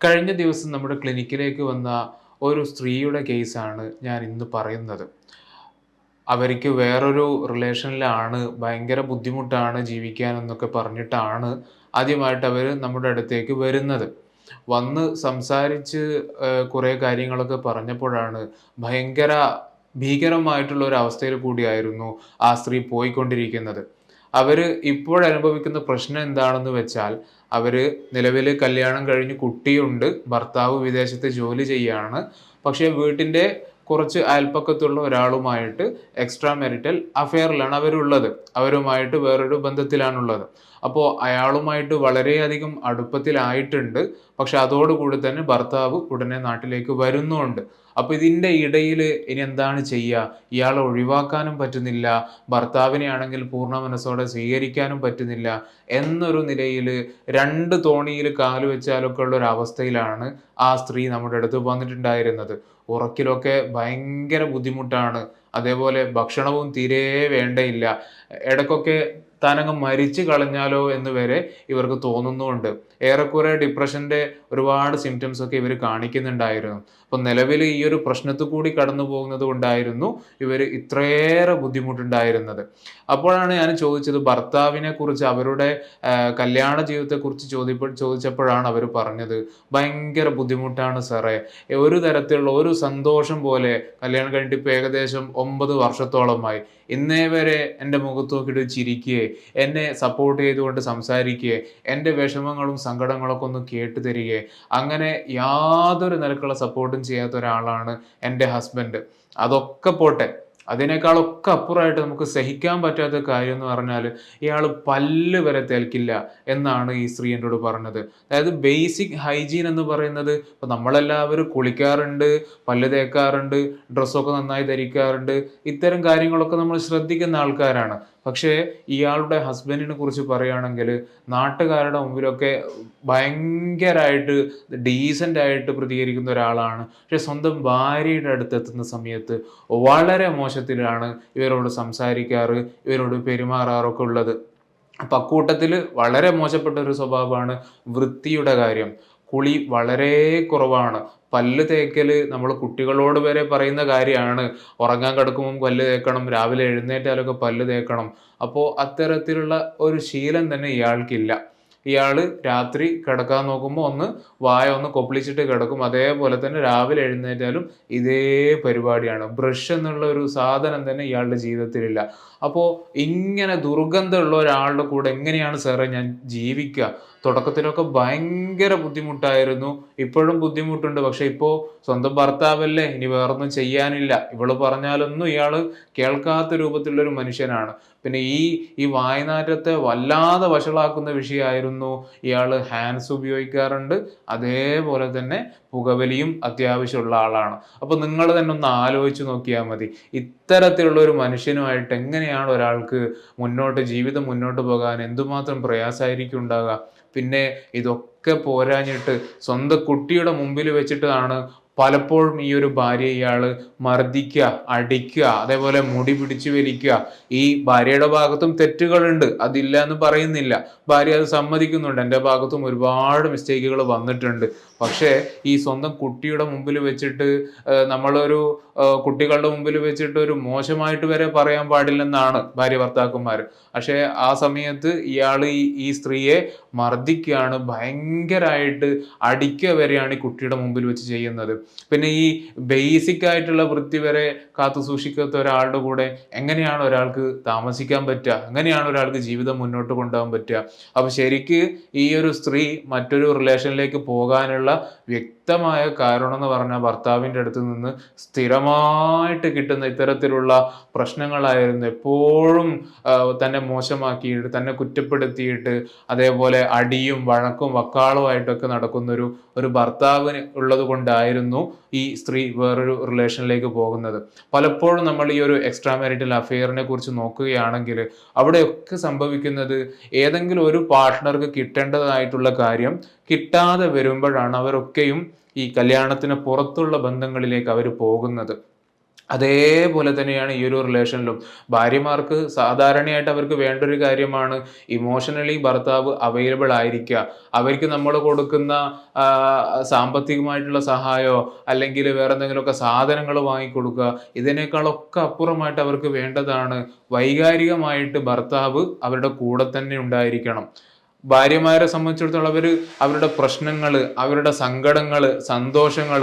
കഴിഞ്ഞ ദിവസം നമ്മുടെ ക്ലിനിക്കിലേക്ക് വന്ന ഒരു സ്ത്രീയുടെ കേസാണ് ഞാൻ ഇന്ന് പറയുന്നത്. അവർക്ക് വേറൊരു റിലേഷനിലാണ് ഭയങ്കര ബുദ്ധിമുട്ടാണ് ജീവിക്കാൻ എന്നൊക്കെ പറഞ്ഞിട്ടാണ് ആദ്യമായിട്ട് അവർ നമ്മുടെ അടുത്തേക്ക് വരുന്നത്. വന്ന് സംസാരിച്ച് കുറേ കാര്യങ്ങളൊക്കെ പറഞ്ഞപ്പോഴാണ് ഭയങ്കര ഭീകരമായിട്ടുള്ള ഒരു അവസ്ഥയിൽ കൂടിയായിരുന്നു ആ സ്ത്രീ പോയിക്കൊണ്ടിരിക്കുന്നത്. അവർ ഇപ്പോഴനുഭവിക്കുന്ന പ്രശ്നം എന്താണെന്ന് വെച്ചാൽ അവർ നിലവിൽ കല്യാണം കഴിഞ്ഞ് കുട്ടിയുണ്ട് ഭർത്താവ് വിദേശത്ത് ജോലി ചെയ്യാണ്. പക്ഷേ വീട്ടിന്റെ കുറച്ച് അയൽപ്പക്കത്തുള്ള ഒരാളുമായിട്ട് എക്സ്ട്രാ മെറിറ്റൽ അഫെയറിലാണ് അവരുള്ളത്. അവരുമായിട്ട് വേറൊരു ബന്ധത്തിലാണുള്ളത്. അപ്പോൾ അയാളുമായിട്ട് വളരെയധികം അടുപ്പത്തിലായിട്ടുണ്ട്. പക്ഷെ അതോടുകൂടി തന്നെ ഭർത്താവ് ഉടനെ നാട്ടിലേക്ക് വരുന്നുണ്ട്. അപ്പോൾ ഇതിന്റെ ഇടയിൽ ഇനി എന്താണ് ചെയ്യുക? ഇയാളെ ഒഴിവാക്കാനും പറ്റുന്നില്ല. ഭർത്താവിനെ ആണെങ്കിൽ പൂർണ മനസ്സോടെ സ്വീകരിക്കാനും പറ്റുന്നില്ല എന്നൊരു നിലയിൽ രണ്ട് തോണിയിൽ കാൽ വെച്ചാലൊക്കെ ഉള്ള ഒരു അവസ്ഥയിലാണ് ആ സ്ത്രീ നമ്മുടെ അടുത്ത് വന്നിട്ടുണ്ടായിരുന്നത്. ഉറക്കിലൊക്കെ ഭയങ്കര ബുദ്ധിമുട്ടാണ്. അതേപോലെ ഭക്ഷണവും തീരെ വേണ്ടയില്ല. ഇടക്കൊക്കെ താനങ്ങ് മരിച്ചു കളഞ്ഞാലോ എന്ന് വരെ ഇവർക്ക് തോന്നുന്നുണ്ട് ഏറെക്കുറെ ഡിപ്രഷന്റെ ഒരുപാട് സിംറ്റംസ് ഒക്കെ ഇവർ കാണിക്കുന്നുണ്ടായിരുന്നു. അപ്പം നിലവിൽ ഈ ഒരു പ്രശ്നത്തിൽ കൂടി കടന്നു പോകുന്നത് കൊണ്ടായിരുന്നു ഇവർ ഇത്രയേറെ ബുദ്ധിമുട്ടുണ്ടായിരുന്നത്. അപ്പോഴാണ് ഞാൻ ചോദിച്ചത് ഭർത്താവിനെ കുറിച്ച് അവരുടെ കല്യാണ ജീവിതത്തെക്കുറിച്ച് ചോദിപ്പ ചോദിച്ചപ്പോഴാണ് അവർ പറഞ്ഞത്. ഭയങ്കര ബുദ്ധിമുട്ടാണ് സാറേ. ഒരു തരത്തിലുള്ള ഒരു സന്തോഷം പോലെ കല്യാണം കഴിഞ്ഞിട്ട് ഇപ്പോൾ ഏകദേശം ഒമ്പത് വർഷത്തോളമായി. ഇന്നേ വരെ എന്റെ മുഖത്ത് നോക്കിയിട്ട് ചിരിക്കുകയെ എന്നെ സപ്പോർട്ട് ചെയ്തുകൊണ്ട് സംസാരിക്കുകയെ എന്റെ വിഷമങ്ങളും സങ്കടങ്ങളൊക്കെ ഒന്ന് കേട്ടു തരികയെ. അങ്ങനെ യാതൊരു നിലക്കുള്ള സപ്പോർട്ടും ചെയ്യാത്ത ഒരാളാണ് എന്റെ ഹസ്ബൻഡ് അതൊക്കെ പോട്ടെ. അതിനേക്കാളൊക്കെ അപ്പുറമായിട്ട് നമുക്ക് സഹിക്കാൻ പറ്റാത്ത കാര്യം എന്ന് പറഞ്ഞാൽ ഇയാൾ പല്ല് വരെ തേൽക്കില്ല എന്നാണ് ഈ സ്ത്രീ എന്നോട് പറഞ്ഞത്. അതായത് ബേസിക് ഹൈജീൻ എന്ന് പറയുന്നത് ഇപ്പം നമ്മളെല്ലാവരും കുളിക്കാറുണ്ട് പല്ല് തേക്കാറുണ്ട് ഡ്രസ്സൊക്കെ നന്നായി ധരിക്കാറുണ്ട് ഇത്തരം കാര്യങ്ങളൊക്കെ നമ്മൾ ശ്രദ്ധിക്കുന്ന ആൾക്കാരാണ്. പക്ഷേ ഇയാളുടെ ഹസ്ബൻഡിനെ കുറിച്ച് പറയുകയാണെങ്കിൽ നാട്ടുകാരുടെ മുമ്പിലൊക്കെ ഭയങ്കരമായിട്ട് ഡീസന്റ് ആയിട്ട് പ്രതികരിക്കുന്ന ഒരാളാണ്. പക്ഷെ സ്വന്തം ഭാര്യയുടെ അടുത്ത് എത്തുന്ന സമയത്ത് വളരെ മോശത്തിലാണ് ഇവരോട് സംസാരിക്കാറ് ഇവരോട് പെരുമാറാറൊക്കെ ഉള്ളത്. അപ്പം അക്കൂട്ടത്തിൽ വളരെ മോശപ്പെട്ട ഒരു സ്വഭാവമാണ് വൃത്തിയുടെ കാര്യം. കുളി വളരെ കുറവാണ്. പല്ല് തേക്കൽ നമ്മൾ കുട്ടികളോട് വരെ പറയുന്ന കാര്യമാണ്. ഉറങ്ങാൻ കിടക്കുമ്പോൾ പല്ല് തേക്കണം രാവിലെ എഴുന്നേറ്റാലൊക്കെ പല്ല് തേക്കണം. അപ്പോൾ അത്തരത്തിലുള്ള ഒരു ശീലം തന്നെ ഇയാൾക്കില്ല. ഇയാൾ രാത്രി കിടക്കാൻ നോക്കുമ്പോൾ ഒന്ന് വായ ഒന്ന് കൊപ്പിളിച്ചിട്ട് കിടക്കും. അതേപോലെ തന്നെ രാവിലെ എഴുന്നേറ്റാലും ഇതേ പരിപാടിയാണ്. ബ്രഷ് എന്നുള്ള ഒരു സാധനം തന്നെ ഇയാളുടെ ജീവിതത്തിലില്ല. അപ്പോൾ ഇങ്ങനെ ദുർഗന്ധമുള്ള ഒരാളുടെ കൂടെ എങ്ങനെയാണ് സാറേ ഞാൻ ജീവിക്കുക? തുടക്കത്തിലൊക്കെ ഭയങ്കര ബുദ്ധിമുട്ടായിരുന്നു. ഇപ്പോഴും ബുദ്ധിമുട്ടുണ്ട്. പക്ഷെ ഇപ്പോൾ സ്വന്തം ഭർത്താവല്ലേ? ഇനി വേറൊന്നും ചെയ്യാനില്ല. ഇവൾ പറഞ്ഞാലൊന്നും ഇയാൾ കേൾക്കാത്ത രൂപത്തിലുള്ളൊരു മനുഷ്യനാണ്. പിന്നെ ഈ ഈ വായനാറ്റത്തെ വല്ലാതെ വഷളാക്കുന്ന വിഷയമായിരുന്നു ഇയാൾ ഹാൻഡ്സ് ഉപയോഗിക്കാറുണ്ട്. അതേപോലെ തന്നെ പുകവലിയും അത്യാവശ്യമുള്ള ആളാണ്. അപ്പോൾ നിങ്ങൾ തന്നെ ഒന്ന് ആലോചിച്ച് നോക്കിയാൽ മതി. ഇത്തരത്തിലുള്ള ഒരു മനുഷ്യനുമായിട്ട് എങ്ങനെയാണ് ഒരാൾക്ക് മുന്നോട്ട് ജീവിതം മുന്നോട്ട് പോകാൻ എന്തുമാത്രം പ്രയാസമായിരിക്കും ഉണ്ടാകുക പിന്നെ ഇതൊക്കെ പോരാഞ്ഞിട്ട് സ്വന്തം കുട്ടിയുടെ മുമ്പിൽ വെച്ചിട്ടാണ് പലപ്പോഴും ഈ ഒരു ഭാര്യ ഇയാൾ മർദ്ദിക്കുക അടിക്കുക അതേപോലെ മുടി പിടിച്ചു വലിക്കുക. ഈ ഭാര്യയുടെ ഭാഗത്തും തെറ്റുകളുണ്ട്. അതില്ല എന്ന് പറയുന്നില്ല. ഭാര്യ അത് സമ്മതിക്കുന്നുണ്ട്. എന്റെ ഭാഗത്തും ഒരുപാട് മിസ്റ്റേക്കുകൾ വന്നിട്ടുണ്ട്. പക്ഷേ ഈ സ്വന്തം കുട്ടിയുടെ മുമ്പിൽ വെച്ചിട്ട് നമ്മളൊരു കുട്ടികളുടെ മുമ്പിൽ വെച്ചിട്ട് ഒരു മോശമായിട്ട് വരെ പറയാൻ പാടില്ലെന്നാണ് ഭാര്യ ഭർത്താക്കന്മാർ പക്ഷേ ആ സമയത്ത് ഇയാൾ ഈ സ്ത്രീയെ മർദ്ദിക്കുകയാണ് ഭയങ്കരമായിട്ട് അടിക്കുക വരെയാണ് ഈ കുട്ടിയുടെ മുമ്പിൽ വെച്ച് ചെയ്യുന്നത്. പിന്നെ ഈ ബേസിക് ആയിട്ടുള്ള വൃത്തി വരെ കാത്തു സൂക്ഷിക്കാത്ത ഒരാളുടെ കൂടെ എങ്ങനെയാണ് ഒരാൾക്ക് താമസിക്കാൻ പറ്റുക? എങ്ങനെയാണ് ഒരാൾക്ക് ജീവിതം മുന്നോട്ട് കൊണ്ടുപോകാൻ പറ്റുക? അപ്പൊ ശരിക്ക് ഈ ഒരു സ്ത്രീ മറ്റൊരു റിലേഷനിലേക്ക് പോകാനുള്ള വ്യക്തമായ കാരണം എന്ന് പറഞ്ഞാൽ ഭർത്താവിന്റെ അടുത്ത് നിന്ന് സ്ഥിരമായിട്ട് കിട്ടുന്ന ഇത്തരത്തിലുള്ള പ്രശ്നങ്ങളായിരുന്നു എപ്പോഴും തന്നെ മോശമാക്കിയിട്ട് തന്നെ കുറ്റപ്പെടുത്തിയിട്ട് അതേപോലെ അടിയും വഴക്കും വക്കാളുമായിട്ടൊക്കെ നടക്കുന്നൊരു ഒരു ഭർത്താവിന് ഉള്ളത് കൊണ്ടായിരുന്നു ഈ സ്ത്രീ വേറൊരു റിലേഷനിലേക്ക് പോകുന്നത്. പലപ്പോഴും നമ്മൾ ഈ ഒരു എക്സ്ട്രാ മാരിറ്റൽ അഫെയറിനെ കുറിച്ച് നോക്കുകയാണെങ്കിൽ അവിടെയൊക്കെ സംഭവിക്കുന്നത് ഏതെങ്കിലും ഒരു പാർട്ട്ണർക്ക് കിട്ടേണ്ടതായിട്ടുള്ള കാര്യം കിട്ടാതെ വരുമ്പോഴാണ് അവരൊക്കെയും ഈ കല്യാണത്തിന് പുറത്തുള്ള ബന്ധങ്ങളിലേക്ക് അവർ പോകുന്നത്. അതേപോലെ തന്നെയാണ് ഈ ഒരു റിലേഷനിലും ഭാര്യമാർക്ക് സാധാരണയായിട്ട് അവർക്ക് വേണ്ട ഒരു കാര്യമാണ് ഇമോഷണലി ഭർത്താവ് അവൈലബിൾ ആയിരിക്കുക. അവർക്ക് നമ്മൾ കൊടുക്കുന്ന സാമ്പത്തികമായിട്ടുള്ള സഹായമോ അല്ലെങ്കിൽ വേറെ എന്തെങ്കിലുമൊക്കെ സാധനങ്ങൾ വാങ്ങിക്കൊടുക്കുക ഇതിനേക്കാളൊക്കെ അപ്പുറമായിട്ട് അവർക്ക് വേണ്ടതാണ്. വൈകാരികമായിട്ട് ഭർത്താവ് അവരുടെ കൂടെ തന്നെ ഉണ്ടായിരിക്കണം. ഭാര്യമാരെ സംബന്ധിച്ചിടത്തോളം അവർ അവരുടെ പ്രശ്നങ്ങൾ അവരുടെ സങ്കടങ്ങൾ സന്തോഷങ്ങൾ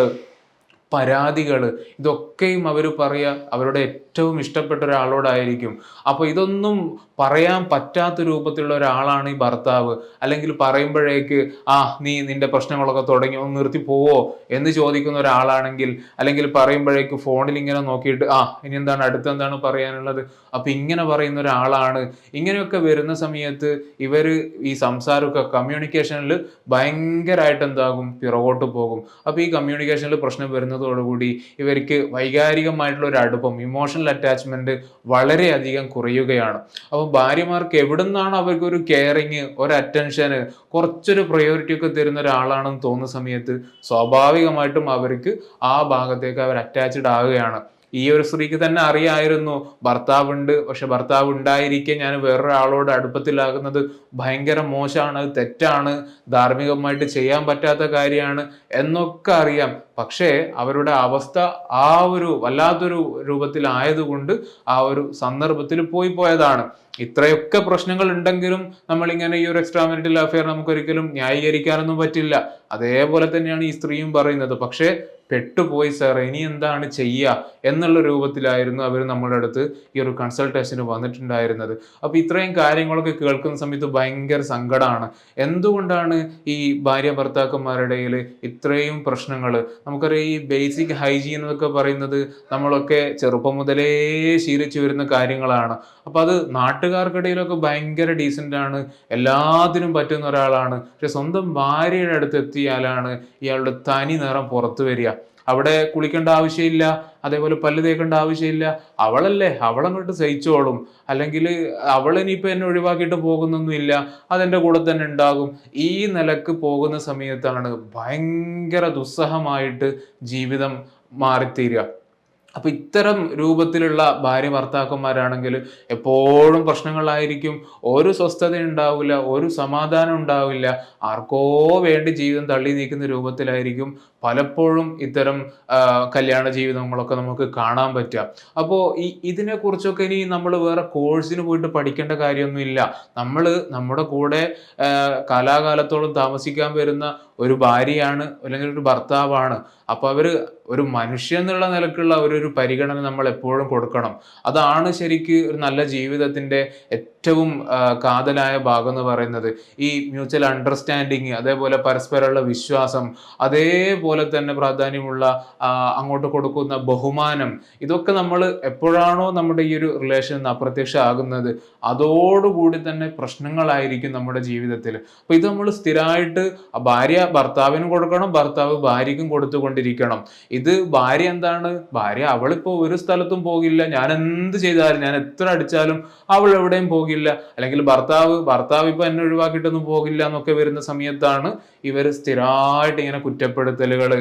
പരാതികൾ. ഇതൊക്കെയും അവർ പറയുക അവരുടെ ഏറ്റവും ഇഷ്ടപ്പെട്ട ഒരാളോടായിരിക്കും. അപ്പോൾ ഇതൊന്നും പറയാൻ പറ്റാത്ത രൂപത്തിലുള്ള ഒരാളാണ് ഈ ഭർത്താവ്. അല്ലെങ്കിൽ പറയുമ്പോഴേക്ക് ആ നീ നിന്റെ പ്രശ്നങ്ങളൊക്കെ തുടങ്ങി ഒന്ന് നിർത്തി പോവോ എന്ന് ചോദിക്കുന്ന ഒരാളാണെങ്കിൽ അല്ലെങ്കിൽ പറയുമ്പോഴേക്ക് ഫോണിൽ ഇങ്ങനെ നോക്കിയിട്ട് ആ ഇനി എന്താണ് അടുത്ത് എന്താണ് പറയാനുള്ളത്? അപ്പം ഇങ്ങനെ പറയുന്ന ഒരാളാണ്. ഇങ്ങനെയൊക്കെ വരുന്ന സമയത്ത് ഇവർ ഈ സംസാരമൊക്കെ കമ്മ്യൂണിക്കേഷനിൽ ഭയങ്കരമായിട്ട് എന്താകും? പിറകോട്ട് പോകും. അപ്പോൾ ഈ കമ്മ്യൂണിക്കേഷനിൽ പ്രശ്നം വരുന്നതോടുകൂടി ഇവർക്ക് വൈകാരികമായിട്ടുള്ള ഒരു അടുപ്പം ഇമോഷണൽ അറ്റാച്ച്മെന്റ് വളരെയധികം കുറയുകയാണ്. അപ്പോൾ ഭാര്യമാർക്ക് എവിടുന്നാണ് അവർക്ക് ഒരു കെയറിങ് ഒരു അറ്റൻഷന് കുറച്ചൊരു പ്രയോറിറ്റി ഒക്കെ തരുന്ന ഒരാളാണെന്ന് തോന്നുന്ന സമയത്ത് സ്വാഭാവികമായിട്ടും അവർക്ക് ആ ഭാഗത്തേക്ക് അവർ അറ്റാച്ച്ഡ് ആവുകയാണ്. ഈ ഒരു സ്ത്രീക്ക് തന്നെ അറിയായിരുന്നു. ഭർത്താവുണ്ട്. പക്ഷെ ഭർത്താവ് ഉണ്ടായിരിക്കെ ഞാൻ വേറൊരാളോട് അടുപ്പത്തിലാകുന്നത് ഭയങ്കര മോശമാണ്. അത് തെറ്റാണ്. ധാർമ്മികമായിട്ട് ചെയ്യാൻ പറ്റാത്ത കാര്യമാണ് എന്നൊക്കെ അറിയാം. പക്ഷേ അവരുടെ അവസ്ഥ ആ ഒരു വല്ലാത്തൊരു രൂപത്തിലായതുകൊണ്ട് ആ ഒരു സന്ദർഭത്തിൽ പോയി പോയതാണ്. ഇത്രയൊക്കെ പ്രശ്നങ്ങൾ ഉണ്ടെങ്കിലും നമ്മളിങ്ങനെ ഈ ഒരു എക്സ്ട്രാ മെരിറ്റൽ അഫെയർ നമുക്കൊരിക്കലും ന്യായീകരിക്കാനൊന്നും പറ്റില്ല. അതേപോലെ തന്നെയാണ് ഈ സ്ത്രീയും പറയുന്നത്. പക്ഷേ പെട്ടുപോയി സാർ ഇനി എന്താണ് ചെയ്യുക എന്നുള്ള രൂപത്തിലായിരുന്നു അവർ നമ്മുടെ അടുത്ത് ഈ ഒരു കൺസൾട്ടേഷന് വന്നിട്ടുണ്ടായിരുന്നത്. അപ്പോൾ ഇത്രയും കാര്യങ്ങളൊക്കെ കേൾക്കുന്ന സമയത്ത് ഭയങ്കര സങ്കടമാണ് എന്തുകൊണ്ടാണ് ഈ ഭാര്യ ഭർത്താക്കന്മാരുടെ ഇത്രയും പ്രശ്നങ്ങൾ നമുക്കറിയാം ഈ ബേസിക് ഹൈജീൻ എന്നൊക്കെ പറയുന്നത് നമ്മളൊക്കെ ചെറുപ്പം മുതലേ ശീലിച്ചു വരുന്ന കാര്യങ്ങളാണ്. അപ്പം അത് നാട്ടുകാർക്കിടയിലൊക്കെ ഭയങ്കര ഡീസന്റ് ആണ്. എല്ലാത്തിനും പറ്റുന്ന ഒരാളാണ്. പക്ഷെ സ്വന്തം ഭാര്യയുടെ അടുത്ത് എത്തിയാലാണ് ഇയാളുടെ തനി നിറം പുറത്തു വരിക. അവിടെ കുളിക്കേണ്ട ആവശ്യമില്ല അതേപോലെ പല്ല് തേക്കേണ്ട ആവശ്യമില്ല. അവളല്ലേ അവളങ്ങോട്ട് സഹിച്ചോളും. അല്ലെങ്കിൽ അവൾ ഇനിയിപ്പോൾ എന്നെ ഒഴിവാക്കിയിട്ട് പോകുന്നൊന്നുമില്ല അതെന്റെ കൂടെ തന്നെ ഉണ്ടാകും. ഈ നിലയ്ക്ക് പോകുന്ന സമയത്താണ് ഭയങ്കര ദുസ്സഹമായിട്ട് ജീവിതം മാറിത്തീരുക. അപ്പൊ ഇത്തരം രൂപത്തിലുള്ള ഭാര്യ ഭർത്താക്കന്മാരാണെങ്കിൽ എപ്പോഴും പ്രശ്നങ്ങളായിരിക്കും. ഒരു സ്വസ്ഥത ഉണ്ടാവില്ല ഒരു സമാധാനം ഉണ്ടാവില്ല. ആർക്കോ വേണ്ടി ജീവിതം തള്ളി നീക്കുന്ന രൂപത്തിലായിരിക്കും പലപ്പോഴും ഇത്തരം കല്യാണ ജീവിതങ്ങളൊക്കെ നമുക്ക് കാണാൻ പറ്റുക. അപ്പോൾ ഈ ഇതിനെക്കുറിച്ചൊക്കെ ഇനി നമ്മൾ വേറെ കോഴ്സിന് പോയിട്ട് പഠിക്കേണ്ട കാര്യമൊന്നുമില്ല. നമ്മൾ നമ്മുടെ കൂടെ കാലാകാലത്തോളം താമസിക്കാൻ വരുന്ന ഒരു ഭാര്യയാണ് അല്ലെങ്കിൽ ഒരു ഭർത്താവാണ്. അപ്പോൾ അവർ ഒരു മനുഷ്യ എന്നുള്ള നിലക്കുള്ള ഒരു പരിഗണന നമ്മൾ എപ്പോഴും കൊടുക്കണം. അതാണ് ശരിക്ക് ഒരു നല്ല ജീവിതത്തിന്റെ ഏറ്റവും കാതലായ ഭാഗം എന്ന് പറയുന്നത് ഈ മ്യൂച്വൽ അണ്ടർസ്റ്റാൻഡിങ് അതേപോലെ പരസ്പരമുള്ള വിശ്വാസം അതേപോലെ തന്നെ പ്രാധാന്യമുള്ള അങ്ങോട്ട് കൊടുക്കുന്ന ബഹുമാനം ഇതൊക്കെ നമ്മൾ എപ്പോഴാണോ നമ്മുടെ ഈ ഒരു റിലേഷൻ അപ്രത്യക്ഷമാകുന്നത് അതോടുകൂടി തന്നെ പ്രശ്നങ്ങളായിരിക്കും നമ്മുടെ ജീവിതത്തിൽ അപ്പൊ ഇത് നമ്മൾ സ്ഥിരമായിട്ട് ഭാര്യ ഭർത്താവിനും കൊടുക്കണം ഭർത്താവ് ഭാര്യയ്ക്കും കൊടുത്തുകൊണ്ടിരിക്കണം. ഇത് ഭാര്യ എന്താണ്? ഭാര്യ അവളിപ്പോ ഒരു സ്ഥലത്തും പോകില്ല ഞാൻ എന്ത് ചെയ്താലും ഞാൻ എത്ര അടിച്ചാലും അവൾ എവിടെയും പോകില്ല. അല്ലെങ്കിൽ ഭർത്താവ് ഭർത്താവ് ഇപ്പൊ എന്നെ ഒഴിവാക്കിയിട്ടൊന്നും പോകില്ല എന്നൊക്കെ വരുന്ന സമയത്താണ് ഇവർ സ്ഥിരമായിട്ട് ഇങ്ങനെ കുറ്റപ്പെടുത്തലുകൾ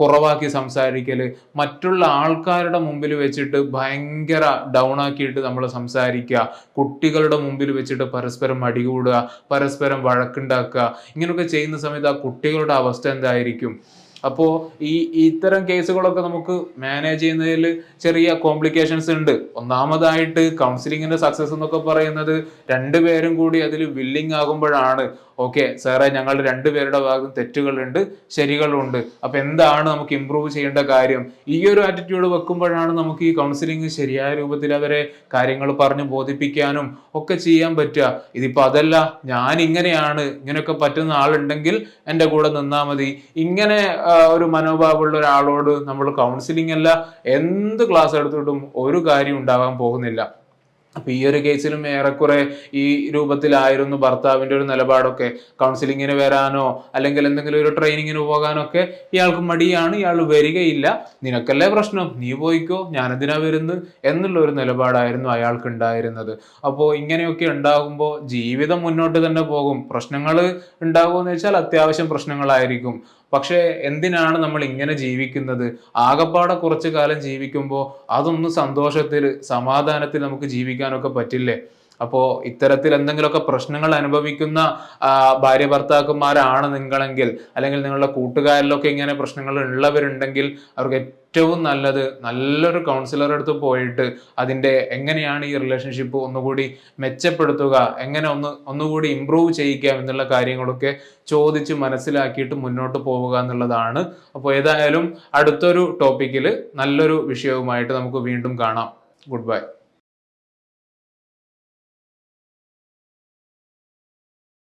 കുറവാക്കി സംസാരിക്കൽ. മറ്റുള്ള ആൾക്കാരുടെ മുമ്പിൽ വെച്ചിട്ട് ഭയങ്കര ഡൗൺ ആക്കിയിട്ട് നമ്മൾ സംസാരിക്കുക. കുട്ടികളുടെ മുമ്പിൽ വെച്ചിട്ട് പരസ്പരം അടികൂടുക പരസ്പരം വഴക്കുണ്ടാക്കുക. ഇങ്ങനെയൊക്കെ ചെയ്യുന്ന സമയത്ത് ആ കുട്ടികളുടെ അവസ്ഥ എന്തായിരിക്കും? അപ്പോൾ ഈ ഇത്തരം കേസുകളൊക്കെ നമുക്ക് മാനേജ് ചെയ്യുന്നതിൽ ചെറിയ കോംപ്ലിക്കേഷൻസ് ഉണ്ട്. ഒന്നാമതായിട്ട് കൗൺസിലിങ്ങിന്റെ സക്സസ് എന്നൊക്കെ പറയുന്നത് രണ്ടുപേരും കൂടി അതിൽ വില്ലിങ് ആകുമ്പോഴാണ്. ഓക്കെ സാറേ ഞങ്ങൾ രണ്ടുപേരുടെ ഭാഗം തെറ്റുകളുണ്ട് ശരികളുണ്ട്. അപ്പൊ എന്താണ് നമുക്ക് ഇമ്പ്രൂവ് ചെയ്യേണ്ട കാര്യം? ഈ ഒരു ആറ്റിറ്റ്യൂഡ് വെക്കുമ്പോഴാണ് നമുക്ക് ഈ കൗൺസിലിംഗ് ശരിയായ രൂപത്തിൽ അവരെ കാര്യങ്ങൾ പറഞ്ഞ് ബോധിപ്പിക്കാനും ഒക്കെ ചെയ്യാൻ പറ്റുക. ഇതിപ്പോ അതല്ല ഞാൻ ഇങ്ങനെയാണ് ഇങ്ങനെയൊക്കെ പറ്റുന്ന ആളുണ്ടെങ്കിൽ എന്റെ കൂടെ നിന്നാൽ മതി. ഇങ്ങനെ ഒരു മനോഭാവമുള്ള ഒരാളോട് നമ്മൾ കൗൺസിലിംഗ് അല്ല എന്ത് ക്ലാസ് എടുത്തിട്ടും ഒരു കാര്യം ഉണ്ടാകാൻ പോകുന്നില്ല. അപ്പൊ ഈ ഒരു കേസിലും ഏറെക്കുറെ ഈ രൂപത്തിലായിരുന്നു ഭർത്താവിന്റെ ഒരു നിലപാടൊക്കെ. കൗൺസിലിങ്ങിന് വരാനോ അല്ലെങ്കിൽ എന്തെങ്കിലും ഒരു ട്രെയിനിങ്ങിന് പോകാനോ ഒക്കെ ഇയാൾക്ക് മടിയാണ് ഇയാൾ വരികയില്ല. നിനക്കല്ലേ പ്രശ്നം? നീ പോയിക്കോ ഞാനെന്തിനാ വരുന്നത്? എന്നുള്ള ഒരു നിലപാടായിരുന്നു അയാൾക്ക് ഉണ്ടായിരുന്നത് അപ്പോൾ ഇങ്ങനെയൊക്കെ ഉണ്ടാകുമ്പോൾ ജീവിതം മുന്നോട്ട് തന്നെ പോകും. പ്രശ്നങ്ങൾ ഉണ്ടാകുമെന്ന് വെച്ചാൽ അത്യാവശ്യം പ്രശ്നങ്ങളായിരിക്കും. പക്ഷേ എന്തിനാണ് നമ്മൾ ഇങ്ങനെ ജീവിക്കുന്നത്? ആകപ്പാടെ കുറച്ചു കാലം ജീവിക്കുമ്പോൾ അതൊന്നും സന്തോഷത്തിൽ സമാധാനത്തിൽ നമുക്ക് ജീവിക്കാനൊക്കെ പറ്റില്ലേ? അപ്പോൾ ഇത്തരത്തിൽ എന്തെങ്കിലുമൊക്കെ പ്രശ്നങ്ങൾ അനുഭവിക്കുന്ന ഭാര്യ ഭർത്താക്കന്മാരാണ് നിങ്ങളെങ്കിൽ അല്ലെങ്കിൽ നിങ്ങളുടെ കൂട്ടുകാരിലൊക്കെ ഇങ്ങനെ പ്രശ്നങ്ങൾ ഉള്ളവരുണ്ടെങ്കിൽ അവർക്ക് ഏറ്റവും നല്ലത് നല്ലൊരു കൗൺസിലറെ അടുത്ത് പോയിട്ട് അതിന്റെ എങ്ങനെയാണ് ഈ റിലേഷൻഷിപ്പ് ഒന്നുകൂടി മെച്ചപ്പെടുത്തുക എങ്ങനെ ഒന്ന് ഒന്നുകൂടി ഇമ്പ്രൂവ് ചെയ്യിക്കാം എന്നുള്ള കാര്യങ്ങളൊക്കെ ചോദിച്ച് മനസ്സിലാക്കിയിട്ട് മുന്നോട്ട് പോവുക എന്നുള്ളതാണ്. അപ്പോൾ ഏതായാലും അടുത്തൊരു ടോപ്പിക്കിൽ നല്ലൊരു വിഷയവുമായിട്ട് നമുക്ക് വീണ്ടും കാണാം. Good bye